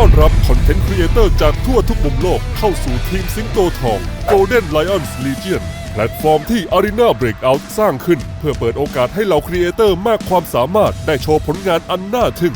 ต้อนรับคอนเทนต์ครีเอเตอร์จากทั่วทุกมุมโลกเข้าสู่ทีมสิงโตทอง Golden Lions Legion แพลตฟอร์มที่ Arena Breakout สร้างขึ้น เพื่อเปิดโอกาสให้เหล่าครีเอเตอร์มากความสามารถได้โชว์ผลงานอันน่าทึ่ง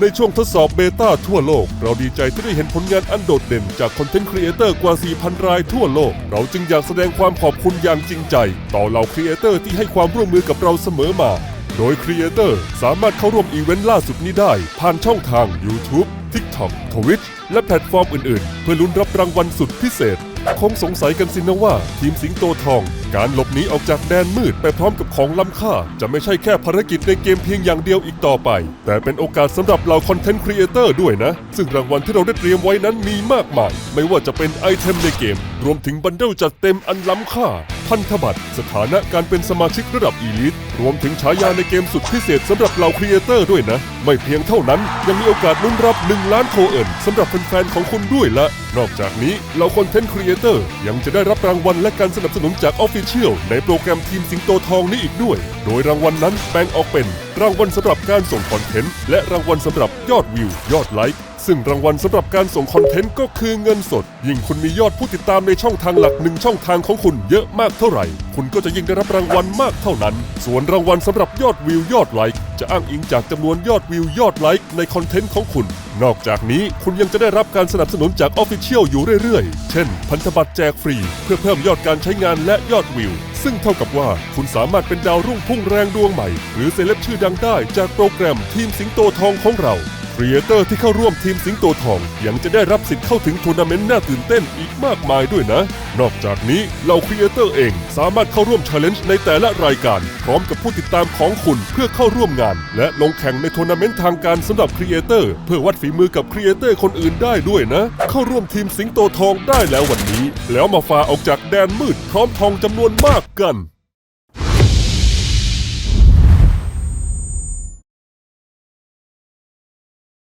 ในช่วงทดสอบเบต้าทั่วโลก เราดีใจที่ได้เห็นผลงานอันโดดเด่นจากคอนเทนต์ครีเอเตอร์กว่า 4,000 รายทั่วโลก เราจึงอยากแสดงความขอบคุณอย่างจริงใจ ต่อเหล่าครีเอเตอร์ที่ให้ความร่วมมือกับเราเสมอมา โดยครีเอเตอร์สามารถเข้าร่วมอีเวนต์ล่าสุดนี้ได้ ผ่านช่องทาง YouTube TikTok Twitch และแพลตฟอร์มอื่นๆ เพื่อลุ้นรับรางวัลสุดพิเศษ คงสงสัยกันสินะว่า ทีมสิงโตทอง การหลบหนีออกจากแดนมืดไปพร้อมกับของล้ำค่า จะไม่ใช่แค่ภารกิจในเกมเพียงอย่างเดียวอีกต่อไป แต่เป็นโอกาสสำหรับเหล่าคอนเทนต์ครีเอเตอร์ด้วยนะ ซึ่งรางวัลที่เราได้เตรียมไว้นั้นมีมากมาย ไม่ว่าจะเป็นไอเทมในเกม รวมถึงบันเดิลจัดเต็มอันล้ำค่า พันธบัตร สถานะการเป็นสมาชิกระดับอีลิทรวมถึงฉายาในเกมสุดพิเศษสำหรับเหล่าครีเอเตอร์ด้วยนะ ไม่เพียงเท่านั้น ยังมีโอกาสลุ้นรับ 1 ล้านโทเอินสำหรับแฟนๆของคุณด้วยละ นอกจากนี้เหล่าคอนเทนต์ครีเอเตอร์ยังจะได้รับรางวัลและการสนับสนุนจากออฟฟิเชียลในโปรแกรมทีมสิงโตทองนี้อีกด้วย โดยรางวัลนั้นแบ่งออกเป็น รางวัลสำหรับการส่งคอนเทนต์และรางวัลสำหรับยอดวิวยอดไลค์ ซึ่งรางวัลสำหรับการส่งคอนเทนต์ก็คือเงินสด ยิ่งคุณมียอดผู้ติดตามในช่องทางหลักหนึ่งช่องทางของคุณเยอะมากเท่าไหร่ คุณก็จะยิ่งได้รับรางวัลมากเท่านั้น ส่วนรางวัลสำหรับยอดวิวยอดไลค์จะอ้างอิงจากจำนวนยอดวิวยอดไลค์ในคอนเทนต์ของคุณ นอกจากนี้คุณยังจะได้รับการสนับสนุนจากออฟฟิเชียลอยู่เรื่อยๆ เช่น พันธบัตรแจกฟรี เพื่อเพิ่มยอดการใช้งานและยอดวิว ซึ่งเท่ากับว่าคุณสามารถเป็นดาวรุ่งพุ่งแรงดวงใหม่ หรือเซเลบชื่อดังได้จากโปรแกรมทีมสิงโตทองของเรา ครีเอเตอร์ที่เข้าร่วมทีมสิงโตทอง ยังจะได้รับสิทธิ์เข้าถึงทัวร์นาเมนต์น่าตื่นเต้นอีกมากมายด้วยนะ นอกจากนี้เหล่าครีเอเตอร์เองสามารถเข้าร่วมช l เลนจ์ในแต่ละรายการ พร้อมกับผู้ติดตามของคุณเพื่อเข้าร่วมงาน และลงแข่งในทัวร์นาเมนต์ทางการสำหรับครีเอเตอร์เพื่อวัดฝีมือกับครีเอเตอร์คนอื่นได้ด้วยนะ เข้าร่วมทีมสิงโตทองได้แล้ววันนี้ แล้วมาฝ่าออกจากแดนมืดพร้อมทองจำนวนมากกัน